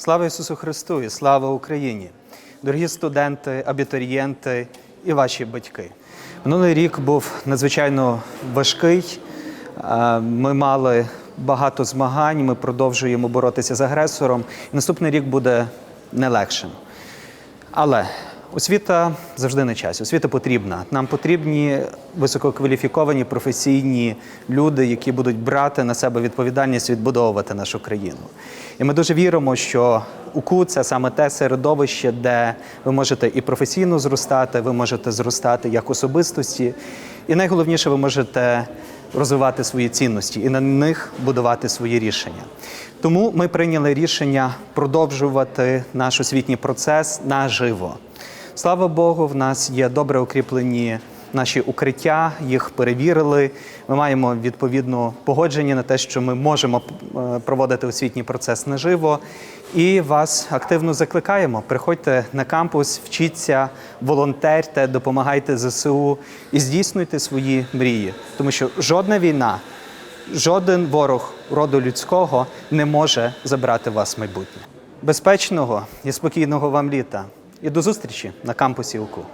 Слава Ісусу Христу і слава Україні! Дорогі студенти, абітурієнти і ваші батьки. Минулий рік був надзвичайно важкий. Е, Ми мали багато змагань, ми продовжуємо боротися з агресором. Наступний рік буде не легшим. Але освіта завжди на часі. Освіта потрібна. Нам потрібні висококваліфіковані професійні люди, які будуть брати на себе відповідальність відбудовувати нашу країну. І ми дуже віримо, що УКУ це саме те середовище, де ви можете і професійно зростати, ви можете зростати як особистості, і найголовніше, ви можете розвивати свої цінності і на них будувати свої рішення. Тому ми прийняли рішення продовжувати наш освітній процес наживо. Слава Богу, в нас є добре укріплені наші укриття, їх перевірили. Ми маємо відповідно погодження на те, що ми можемо е, проводити освітній процес наживо. І вас активно закликаємо. Приходьте на кампус, вчіться, волонтерте, допомагайте ЗСУ і здійснюйте свої мрії, тому що жодна війна, жоден ворог роду людського не може забрати вас майбутнє. Безпечного і спокійного вам літа. І до зустрічі на кампусі УКУ.